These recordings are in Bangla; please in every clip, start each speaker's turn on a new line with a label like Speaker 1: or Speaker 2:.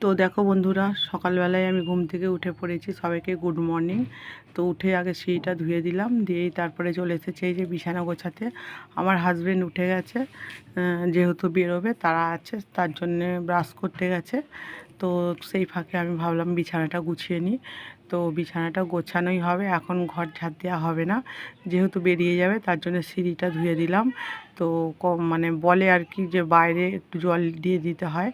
Speaker 1: তো দেখো বন্ধুরা, সকালবেলায় আমি ঘুম থেকে উঠে পড়েছি, সবাইকে গুড মর্নিং তো উঠে আগে সিঁড়িটা ধুয়ে দিলাম, দিয়েই তারপরে চলে এসেছে এই যে বিছানা গোছাতে। আমার হাজবেন্ড উঠে গেছে যেহেতু বেরোবে, তারা আছে, তার জন্যে ব্রাশ করতে গেছে। তো সেই ফাঁকে আমি ভাবলাম বিছানাটা গুছিয়ে নিই। তো বিছানাটা গোছানোই হবে, এখন ঘর ঝাড় দেওয়া হবে না। যেহেতু বেরিয়ে যাবে, তার জন্য সিঁড়িটা ধুয়ে দিলাম। তো কম মানে বলে আর কি যে বাইরে একটু জল দিয়ে দিতে হয়।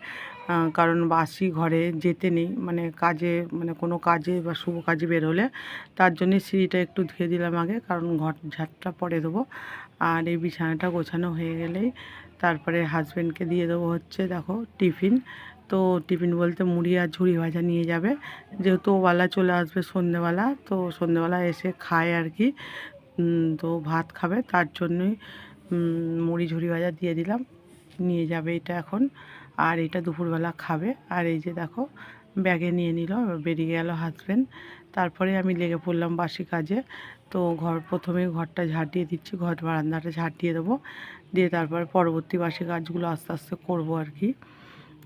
Speaker 1: কারণ বাসি ঘরে যেতে নেই মানে কাজে মানে কোনো কাজে বা শুভ কাজে বেরোলে তার জন্যে সিঁড়িটা একটু ধুয়ে দিলাম আগে, কারণ ঘর ঝাড়টা পরে দেবো। আর এই বিছানাটা গোছানো হয়ে গেলেই তারপরে হাজব্যান্ডকে দিয়ে দেবো হচ্ছে, দেখো, টিফিন। তো টিফিন বলতে মুড়ি আর ঝুড়ি ভাজা নিয়ে যাবে। যেহেতু ওবেলা চলে আসবে সন্ধেবেলা, তো সন্ধেবেলা এসে খায় আর কি। তো ভাত খাবে, তার জন্যই মুড়ি ঝুড়ি ভাজা দিয়ে দিলাম, নিয়ে যাবে এটা এখন। আর এটা দুপুরবেলা খাবে। আর এই যে দেখো, ব্যাগে নিয়ে নিল বেরিয়ে গেল হাজব্যান্ড তারপরে আমি লেগে পড়লাম বাসি কাজে। তো ঘর, প্রথমে ঘরটা ঝাড় দিয়ে দিচ্ছি, ঘর বারান্দাটা ঝাড় দিয়ে দেবো। দিয়ে তারপর পরবর্তী বাসি কাজগুলো আস্তে আস্তে করব আর কি।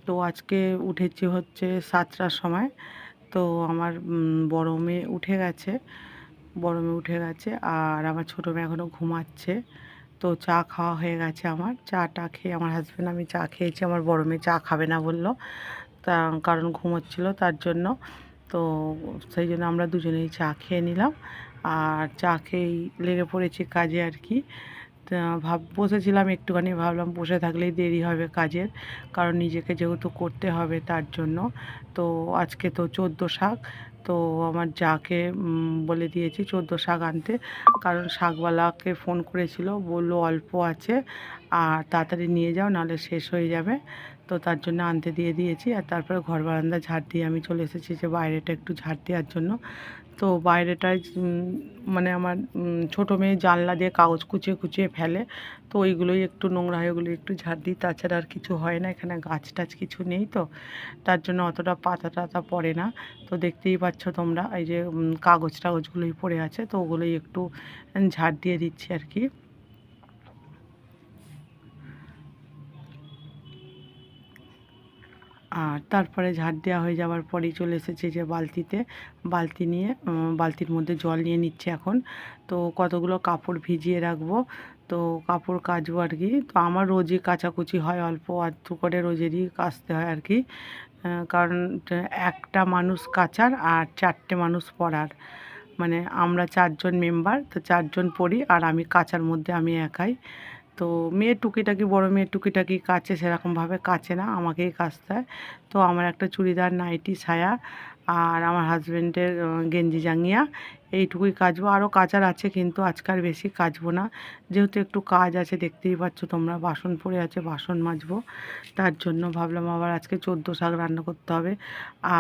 Speaker 1: তো আজকে উঠেছি হচ্ছে সাতটার সময়। তো আমার বড় মেয়ে উঠে গেছে। বড় মেয়ে উঠে গেছে, আর আমার ছোটো মেয়ে এখনও ঘুমাচ্ছে। তো চা খাওয়া হয়ে গেছে আমার। চাটা খেয়ে আমার হাজব্যান্ড আমি চা খেয়েছি। আমার বড় মেয়ে চা খাবে না বলল। তা কারণ ঘুমোচ্ছিল তার জন্য। তো সেই জন্য আমরা দুজনেই চা খেয়ে নিলাম। আর চা খেয়েই লেগে পড়েছি কাজে আর কি। ভাব, বসেছিলাম একটুখানি, ভাবলাম বসে থাকলেই দেরি হবে কাজের, কারণ নিজেকে যেহেতু করতে হবে তার জন্য। তো আজকে তো চোদ্দ শাক, তো আমার যাকে বলে দিয়েছি চোদ্দ শাক আনতে, কারণ শাকওয়ালাকে ফোন করেছিল, বলল অল্প আছে, আর তাড়াতাড়ি নিয়ে যাও, নাহলে শেষ হয়ে যাবে। তো তার জন্য আনতে দিয়ে দিয়েছি, আর তারপরে ঘর বারান্দা ঝাড় দিয়ে আমি চলে এসেছি যে বাইরেটা একটু ঝাড় দেওয়ার জন্য। তো বাইরেটায় মানে আমার ছোট মেয়ে জানলা দিয়ে কাগজ কুচিয়ে কুচিয়ে ফেলে। তো ওইগুলোই একটু নোংরা হয় ওগুলো একটু ঝাড় দিই। তাছাড়া আর কিছু হয় না, এখানে গাছ টাছ কিছু নেই তো। তার জন্য অতটা পাতা টাতা পড়ে না। তো দেখতেই পাচ্ছ তোমরা, এই যে কাগজ টাগজগুলোই পড়ে আছে। তো ওগুলোই একটু ঝাড় দিয়ে দিচ্ছি আর কি। আর তারপরে ঝাড় দেওয়া হয়ে যাওয়ার পরেই চলে এসেছে যে বালতিতে, বালতি নিয়ে বালতির মধ্যে জল নিয়ে নিচ্ছে এখন। তো কতগুলো কাপড় ভিজিয়ে রাখব, তো কাপড় কাচবো আর কি। তো আমার রোজই কাচাকুচি হয়, অল্প আধটু করে রোজেরই কাচতে হয় আর কি। কারণ একটা মানুষ কাচার আর চারটে মানুষ পরার মানে আমরা চারজন মেম্বার, তো চারজন পড়ি আর আমি কাচার মধ্যে আমি একাই। তো মেয়ে টুকিটাকি, বড় মেয়ে টুকিটাকি কাছে সেরকমভাবে কাচে না, আমাকেই কাচতে হয়। তো আমার একটা চুড়িদার নাইটি, ছায়া আর আমার হাজব্যান্ডের গেঞ্জি জাঙ্গিয়া, এইটুকুই কাচবো। আরও কাচার আছে কিন্তু আজকাল বেশি কাচবো না। যেহেতু একটু কাজ আছে, দেখতেই পাচ্ছ তোমরা বাসন পড়ে আছে, বাসন মাজবো। তার জন্য ভাবলাম আবার আজকে চোদ্দ শাক রান্না করতে হবে।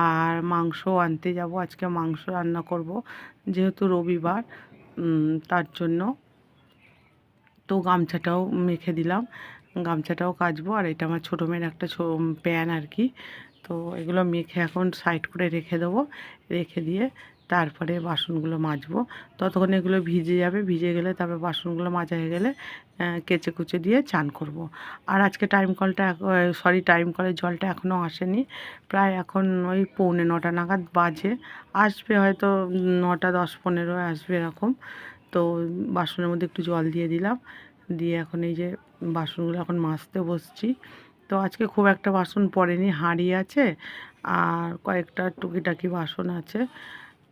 Speaker 1: আর মাংস আনতে যাব, আজকে মাংস রান্না করব, যেহেতু রবিবার তার জন্য তো গামছাটাও মেখে দিলাম। গামছাটাও কাচবো আর এটা আমার ছোটো মেয়ের একটা প্যান আর কি। তো এগুলো মেখে এখন সাইড করে রেখে দেবো। রেখে দিয়ে তারপরে বাসনগুলো মাজবো। ততক্ষণ এগুলো ভিজে যাবে। ভিজে গেলে তারপরে বাসনগুলো মাজা হয়ে গেলে কেচে কুচে দিয়ে চান করব। আর আজকে টাইম কলটা সরি টাইম কলের জলটা এখনও আসেনি। প্রায় এখন ওই পৌনে নটা নাগাদ বাজে। আসবে হয়তো নটা দশ পনেরো আসবে এরকম। তো বাসনের মধ্যে একটু জল দিয়ে দিলাম। দিয়ে এখন এই যে বাসনগুলো এখন মাজতে বসছি। তো আজকে খুব একটা বাসন পড়েনি, হাঁড়ি আছে আর কয়েকটা টুকিটাকি বাসন আছে।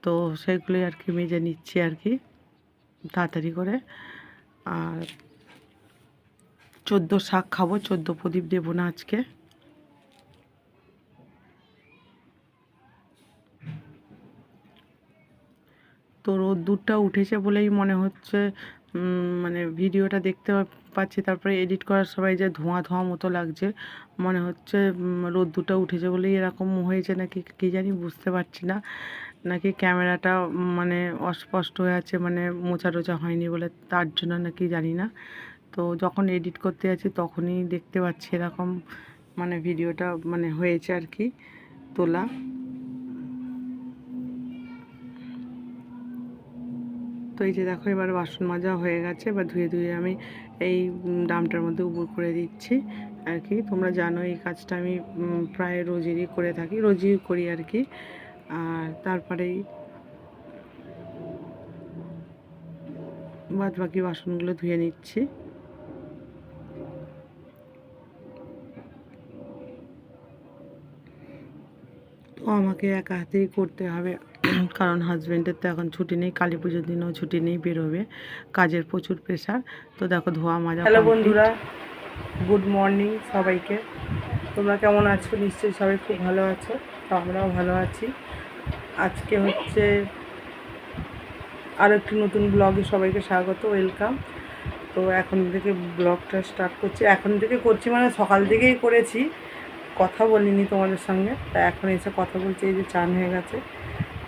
Speaker 1: তো সেগুলোই আর কি মেজে নিচ্ছি আর কি তাড়াতাড়ি করে। আর চোদ্দ শাক খাব, চোদ্দ প্রদীপ দেবো না আজকে। তো রোদ্দুরটা উঠেছে বলেই মনে হচ্ছে। মানে ভিডিওটা দেখতে পাচ্ছি, তারপরে এডিট করার সময় যে ধোঁয়া ধোঁয়া মতো লাগছে, মনে হচ্ছে রোদ্দুরটা উঠেছে বলেই এরকম হয়েছে নাকি কী জানি বুঝতে পারছি না। নাকি ক্যামেরাটা মানে অস্পষ্ট হয়ে আছে মানে মোচা টোচা হয়নি বলে তার জন্য নাকি জানি না। তো যখন এডিট করতে যাচ্ছি তখনই দেখতে পাচ্ছি এরকম মানে ভিডিওটা মানে হয়েছে আর কি তোলা। তো এই যে দেখো এবার বাসন মাজা হয়ে গেছে। এবার ধুয়ে ধুয়ে আমি এই উম, ড্রামটার মধ্যে উবুর করে দিচ্ছি আর কি। তোমরা জানো এই কাজটা আমি প্রায় রোজেরই করে থাকি রোজই করি আর কি। আর তারপরেই বাদ বাকি বাসনগুলো ধুয়ে নিচ্ছি। তো আমাকে একা হাতেই করতে হবে। কারণ হাজব্যান্ডের তো এখন ছুটি নেই কালী পুজোর দিনও ছুটি নেই বেরোবে। কাজের প্রচুর প্রেশার তো দেখো ধোয়া মাজা হ্যালো বন্ধুরা গুড মর্নিং সবাইকে। তোমরা কেমন আছো? নিশ্চয়ই সবাই খুব ভালো আছো তো আমরাও ভালো আছি। আজকে হচ্ছে আর একটি নতুন ব্লগে সবাইকে স্বাগত ওয়েলকাম তো এখন থেকে ব্লগটা স্টার্ট করছি। এখন থেকে করছি মানে সকাল থেকেই করেছি। কথা বলিনি তোমাদের সঙ্গে তা এখন এসে কথা বলছি এই যে চান হয়ে গেছে।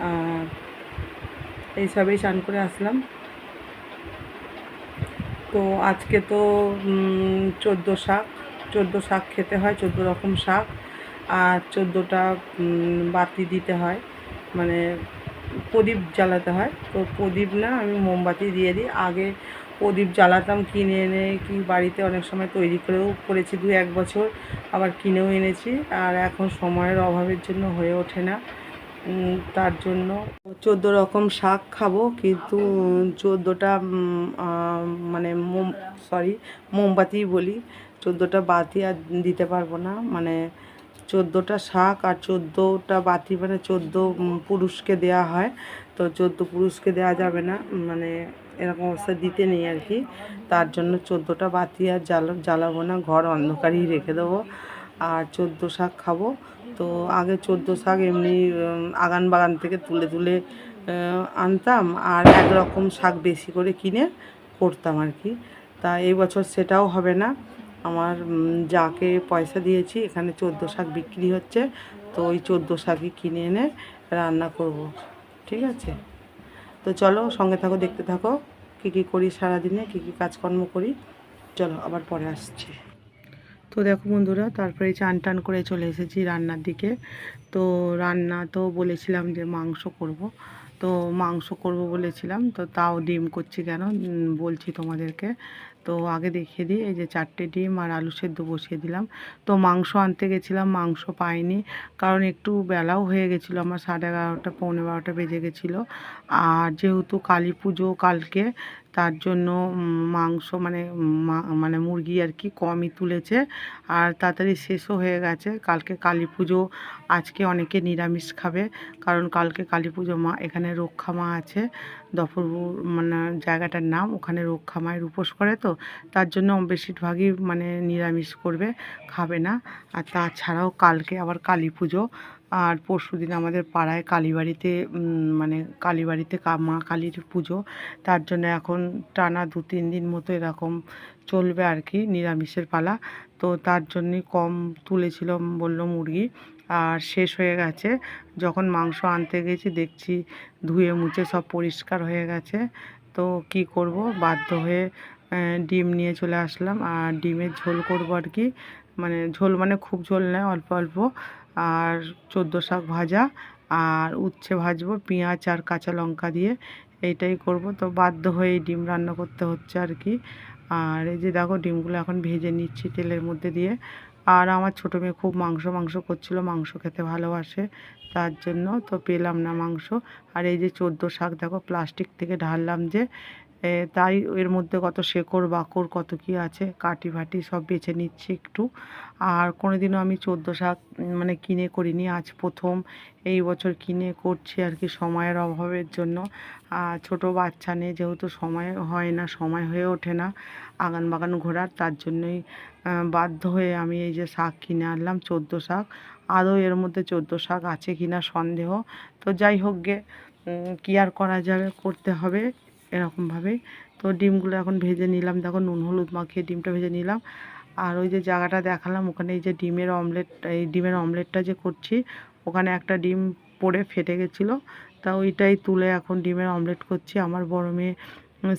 Speaker 1: আর এইসবেই চান করে আসলাম। তো আজকে তো চোদ্দ শাক চোদ্দ শাক খেতে হয়, চোদ্দ রকম শাক। আর চোদ্দোটা বাতি দিতে হয় মানে প্রদীপ জ্বালাতে হয়। তো প্রদীপ না, আমি মোমবাতি দিয়ে দিই। আগে প্রদীপ জ্বালাতাম, কিনে এনে কি বাড়িতে অনেক সময় তৈরি করেও করেছি দু এক বছর আবার কিনেও এনেছি। আর এখন সময়ের অভাবের জন্য হয়ে ওঠে না। তার জন্য চোদ্দ রকম শাক খাব, কিন্তু চোদ্দোটা মানে মোম সরি মোমবাতি বলি, চোদ্দোটা বাতি আর দিতে পারব না। মানে চোদ্দোটা শাক আর চোদ্দোটা বাতি মানে চোদ্দ পুরুষকে দেয়া হয়। তো চোদ্দ পুরুষকে দেওয়া যাবে না মানে এরকম অবস্থা দিতে নেই আর কি। তার জন্য চোদ্দোটা বাতি আর জ্বালা, জ্বালাবো না, ঘর অন্ধকারই রেখে দেবো। আর চোদ্দ শাক খাব। তো আগে চোদ্দ শাক এমনি আগান বাগান থেকে তুলে তুলে আনতাম আর এক রকম শাক বেশি করে কিনে করতাম আর কি। তা এই বছর সেটাও হবে না। আমার যাকে পয়সা দিয়েছি এখানে চোদ্দ শাক বিক্রি হচ্ছে, তো ওই চোদ্দ শাকই কিনে এনে রান্না করব, ঠিক আছে? তো চলো সঙ্গে থাকো, দেখতে থাকো, কী কী করি সারাদিনে, কী কী কাজকর্ম করি। চলো আবার পরে আসছি। তো দেখো বন্ধুরা, তারপরে চান টান করে চলে এসেছি রান্নার দিকে। তো রান্না তো বলেছিলাম যে মাংস করব। তো মাংস করব বলেছিলাম, তো তাও ডিম করছি কেন? বলছি তোমাদেরকে। তো আগে দেখিয়ে দিই, এই যে চারটে ডিম আর আলু সেদ্ধ বসিয়ে দিলাম। তো মাংস আনতে গেছিলাম, মাংস পাইনি, কারণ একটু বেলাও হয়ে গেছিল, আমার সাড়ে এগারোটা, পৌনে বারোটা বেজে গেছিল। আর যেহেতু কালী পুজো কালকে তার জন্য মাংস মানে মানে মুরগি আর কি কমই তুলেছে। আর তাড়াতাড়ি শেষও হয়ে গেছে। কালকে কালী পুজো, আজকে অনেকে নিরামিষ খাবে। কারণ কালকে কালী পুজো মা, এখানে রক্ষা মা আছে। দফরপুর মানে জায়গাটার নাম, ওখানে রক্ষা মায়ের উপোস করে তো, তার জন্য বেশিরভাগই মানে নিরামিষ করবে, খাবে না। আর তাছাড়াও কালকে আবার কালী পুজো, আর পরশু দিন আমাদের পাড়ায় কালীবাড়িতে মানে কালীবাড়িতে মা কালীর পুজো। তার জন্য এখন টানা দু তিন দিন মতো এরকম চলবে আর কি, নিরামিষের পালা। তো তার জন্যই কম তুলেছিল বলল মুরগি। আর শেষ হয়ে গেছে। যখন মাংস আনতে গেছি, দেখছি ধুয়ে মুছে সব পরিষ্কার হয়ে গেছে। তো কি করব? বাধ্য হয়ে ডিম নিয়ে চলে আসলাম। আর ডিমের ঝোল করব আর কি। মানে ঝোল মানে খুব ঝোল নয়, অল্প অল্প। আর চোদ্দ শাক ভাজা আর উচ্ছে ভাজবো, পেঁয়াজ আর কাঁচা লঙ্কা দিয়ে। এইটাই করব। তো বাধ্য হয়ে ডিম রান্না করতে হচ্ছে আর কি। আর এই যে দেখো, ডিমগুলো এখন ভেজে নিচ্ছি তেলের মধ্যে দিয়ে। আর আমার ছোটো মেয়ে খুব মাংস মাংস করছিল, মাংস খেতে ভালোবাসে, তার জন্য তো পেলাম না মাংস। আর এই যে চোদ্দ শাক, দেখো প্লাস্টিক থেকে ঢাললাম যে তাই এর মধ্যে কত শেকড়, বাকড়, কত কি আছে, কাটি ফাটি সব বেছে নিচ্ছি একটু। আর কোনোদিনও আমি চোদ্দ শাক মানে কিনে করিনি। আজ প্রথম এই বছর কিনে করছি আর কি সময়ের অভাবের জন্য। ছোটো বাচ্চা নেই যেহেতু সময় হয় না, সময় হয়ে ওঠে না আগান বাগান ঘোরার, তার জন্যই বাধ্য হয়ে আমি এই যে শাক কিনে আনলাম, চোদ্দ শাক। আদৌ এর মধ্যে চোদ্দ শাক আছে কি না সন্দেহ। তো যাই হোক গে কি আর করা যাবে, করতে হবে। এরকমভাবেই তো ডিমগুলো এখন ভেজে নিলাম। দেখো নুন, হলুদ মাখিয়ে ডিমটা ভেজে নিলাম। আর ওই যে জায়গাটা দেখালাম, ওখানে এই যে ডিমের অমলেট, এই ডিমের অমলেটটা যে করছি, ওখানে একটা ডিম পড়ে ফেটে গেছিল। তা ওইটাই তুলে এখন ডিমের অমলেট করছি। আমার বড় মেয়ে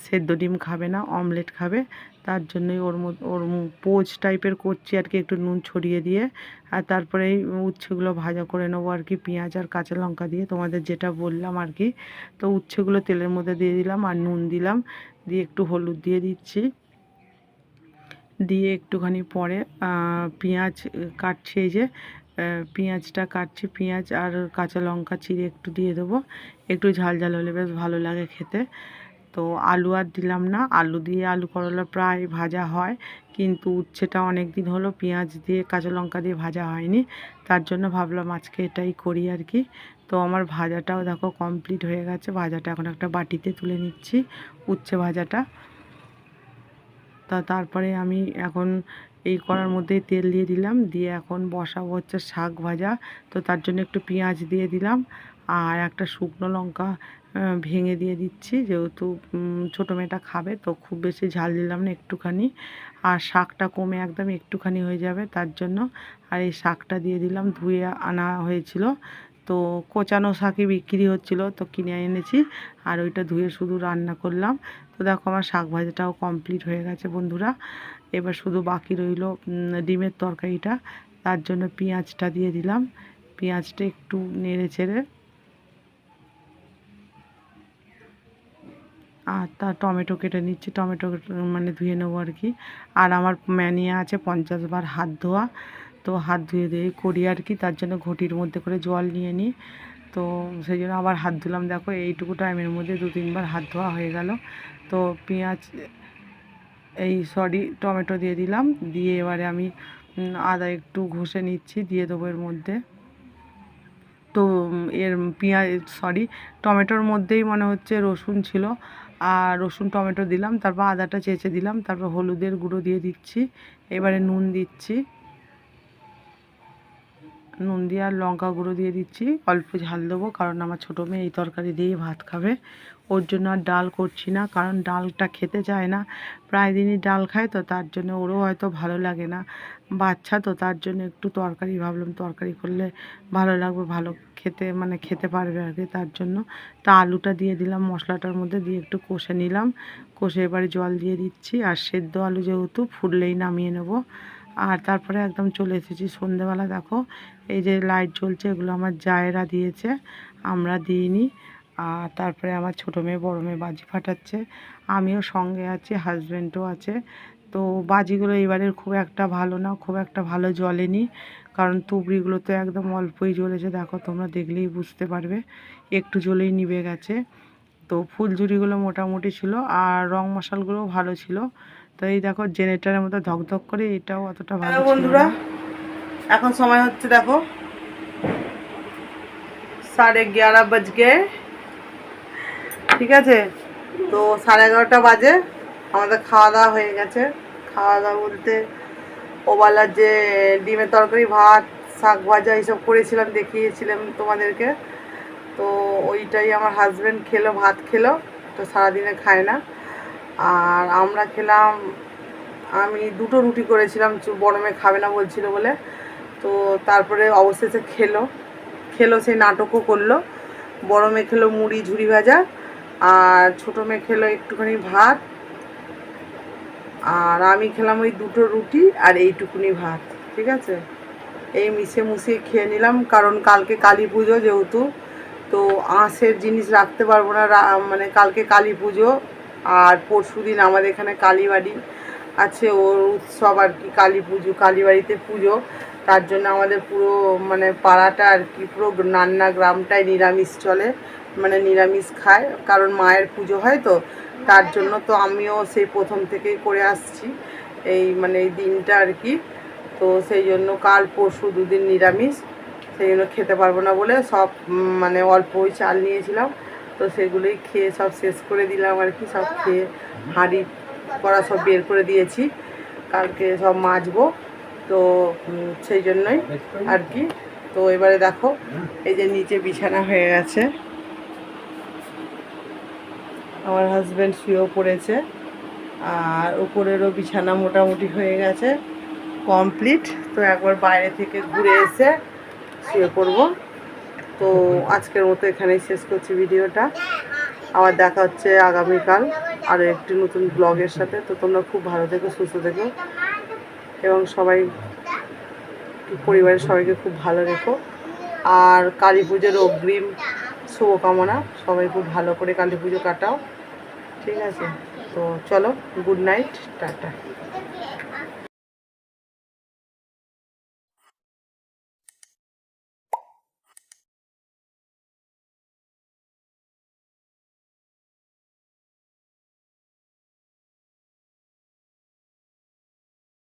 Speaker 1: সেদ্ধ ডিম খাবে না, অমলেট খাবে। তার জন্যই ওর ওর পোচ টাইপের করছি আর কি, একটু নুন ছড়িয়ে দিয়ে। আর তারপরে উচ্ছেগুলো ভাজা করে নেব আর কি, পেঁয়াজ আর কাঁচা লঙ্কা দিয়ে। তোমাদের যেটা বললাম আর কি, তো উচ্ছেগুলো তেলের মধ্যে দিয়ে দিলাম আর নুন দিলাম। দিয়ে একটু হলুদ দিয়ে দিচ্ছি। দিয়ে একটুখানি পরে পেঁয়াজ কাটছি এই যে পেঁয়াজটা কাটছি, পেঁয়াজ আর কাঁচা লঙ্কা চিড়ে একটু দিয়ে দেবো। একটু ঝাল ঝাল হলে বেশ ভালো লাগে খেতে। তো আলু আর দিলাম না। আলু দিয়ে আলু করলা প্রায় ভাজা হয়, কিন্তু উচ্ছেটা অনেক দিন হলো পেঁয়াজ দিয়ে, কাঁচা লঙ্কা দিয়ে ভাজা হয়নি। তার জন্য ভাবলাম আজকে এটাই করি আর কি। তো আমার ভাজাটাও দেখো কমপ্লিট হয়ে গেছে। ভাজাটা এখন একটা বাটিতে তুলে নিচ্ছি, উচ্ছে ভাজাটা। তা তারপরে আমি এখন এই করার মধ্যে তেল দিয়ে দিলাম। দিয়ে এখন বসাবো হচ্ছে শাক ভাজা। তো তার জন্য একটু পেঁয়াজ দিয়ে দিলাম। আর একটা শুকনো লঙ্কা ভেঙে দিয়ে দিচ্ছি। যেহেতু ছোটো মেয়েটা খাবে, তো খুব বেশি ঝাল দিলাম না একটুখানি। আর শাকটা কমে একদম একটুখানি হয়ে যাবে তার জন্য। আর এই শাকটা দিয়ে দিলাম, ধুয়ে আনা হয়েছিল। তো কোচানো শাকই বিক্রি হচ্ছিল, তো কিনে এনেছি। আর ওইটা ধুয়ে শুধু রান্না করলাম। তো দেখো আমার শাক ভাজাটাও কমপ্লিট হয়ে গেছে বন্ধুরা। এবার শুধু বাকি রইল ডিমের তরকারিটা। তার জন্য পেঁয়াজটা দিয়ে দিলাম। পেঁয়াজটা একটু নেড়ে চেড়ে আর তার টমেটো কেটে নিচ্ছি, টমেটো মানে ধুয়ে নেব আর কি। আর আমার ম্যানিয়া আছে পঞ্চাশ বার হাত ধোয়া, তো হাত ধুয়ে দিয়ে করি আর কি, তার জন্য ঘটির মধ্যে করে জল নিয়ে নিই। তো সেই জন্য আবার হাত ধুলাম, দেখো এইটুকু টাইমের মধ্যে দু তিনবার হাত ধোয়া হয়ে গেল। তো পেঁয়াজ, এই সরি টমেটো দিয়ে দিলাম, দিয়ে এবারে আমি আদা একটু ঘষে নিচ্ছি, দিয়ে দেবো এর মধ্যে। তো এর পেঁয়াজ, সরি টমেটোর মধ্যেই মনে হচ্ছে রসুন ছিল আর রসুন টমেটো দিলাম, তারপর আদাটা চেঁচে দিলাম, তারপর হলুদের গুঁড়ো দিয়ে দিচ্ছি। এবারে নুন দিচ্ছি। নুন দিয়ে আর লঙ্কা গুঁড়ো দিয়ে দিচ্ছি। অল্প ঝাল দেবো, কারণ আমার ছোটো মেয়ে এই তরকারি দিয়েই ভাত খাবে। ওর জন্য আর ডাল করছি না, কারণ ডালটা খেতে চায় না। প্রায় দিনই ডাল খায় তো তার জন্য ওরও হয়তো ভালো লাগে না। বাচ্চা তো তার জন্য একটু তরকারি ভাবলাম, তরকারি করলে ভালো লাগবে, ভালো খেতে মানে খেতে পারবে আর কি তার জন্য। তা আলুটা দিয়ে দিলাম, মশলাটার মধ্যে দিয়ে একটু কষে নিলাম। কষে এবারে জল দিয়ে দিচ্ছি, আর সেদ্ধ আলু যেহেতু ফুটলেই নামিয়ে নেব। আর তারপরে একদম চলে এসেছি সন্ধেবেলা, দেখো। এই যে লাইট জ্বলছে, এগুলো আমার জায়েরা দিয়েছে, আমরা দিইনি। আর তারপরে আমার ছোটো মেয়ে বড়ো মেয়ে বাজি ফাটাচ্ছে। আমিও সঙ্গে আছি হাজব্যান্ডও আছে। তো বাজিগুলো এবারের খুব একটা ভালো না খুব একটা ভালো জ্বলেনি। কারণ তুবড়িগুলো তো একদম অল্পই জ্বলেছে দেখো তোমরা দেখলেই বুঝতে পারবে। একটু জ্বলেই নিভে গেছে। তো ফুলঝুরিগুলো মোটামুটি ছিল আর রং মশালগুলোও ভালো ছিল। তো এই দেখো জেনারেটারের মতো ধকধক করে এটাও অতটা ভালো বন্ধুরা এখন সময় হচ্ছে দেখো সাড়ে গ্যারা বাজ গে ঠিক আছে? তো সাড়ে এগারোটা বাজে, আমাদের খাওয়া দাওয়া হয়ে গেছে। খাওয়া দাওয়া বলতে ওবেলার যে ডিমের তরকারি, ভাত, শাক ভাজা এইসব করেছিলাম, দেখিয়েছিলাম তোমাদেরকে। তো ওইটাই আমার হাজব্যান্ড খেলো, ভাত খেলো, তো সারাদিনে খায় না। আর আমরা খেলাম, আমি দুটো রুটি করেছিলাম মেয়ে খাবে না বলছিল বলে। তো তারপরে অবশেষে খেলো। খেলো, সেই নাটকও করল। বড় মেয়ে খেলো মুড়ি, ঝুড়ি ভাজা। আর ছোটো মেয়ে খেলো একটুখানি ভাত। আর আমি খেলাম ওই দুটো রুটি আর এইটুকুনি ভাত, ঠিক আছে? এই মিশে মুশিয়ে খেয়ে নিলাম, কারণ কালকে কালী পুজো যেহেতু, তো আঁশের জিনিস রাখতে পারব না মানে কালকে কালী পুজো আর পরশু দিন আমাদের এখানে কালীবাড়ি আছে, ওর উৎসব আর কি, কালী পুজো কালীবাড়িতে পুজো। তার জন্য আমাদের পুরো মানে পাড়াটা আর কি, পুরো নান্না গ্রামটাই নিরামিষ চলে। মানে নিরামিষ খায়, কারণ মায়ের পুজো হয় তো, তার জন্য তো আমিও সেই প্রথম থেকেই করে আসছি, এই মানে এই দিনটা আর কি। তো সেই জন্য কাল পরশু দুদিন নিরামিষ, সেই জন্য খেতে পারব না বলে সব মানে অল্প ওই চাল নিয়েছিলাম। তো সেগুলোই খেয়ে সব শেষ করে দিলাম আর কি, সব খেয়ে হাঁড়ি করা সব বের করে দিয়েছি। কালকে সব মাজবো, তো সেই জন্যই আর কি। তো এবারে দেখো, এই যে নিচে বিছানা হয়ে গেছে। আমার হাজব্যান্ড শুয়েও পড়েছে, আর উপরেরও বিছানা মোটামুটি হয়ে গেছে কমপ্লিট তো একবার বাইরে থেকে ঘুরে এসে শুয়ে পড়ব। তো আজকের মতো এখানেই শেষ করছি ভিডিওটা। আবার দেখা হচ্ছে আগামীকাল
Speaker 2: আরও একটি নতুন ব্লগের সাথে। তো তোমরা খুব ভালো থেকো, সুস্থ থেকো, এবং সবাই, পরিবারের সবাইকে খুব ভালো রেখো। আর কালী পুজোর অগ্রিম শুভকামনা। সবাই খুব ভালো করে কালী পুজো কাটাও। ঠিক আছে? তো চলো গুড নাইট টাটা।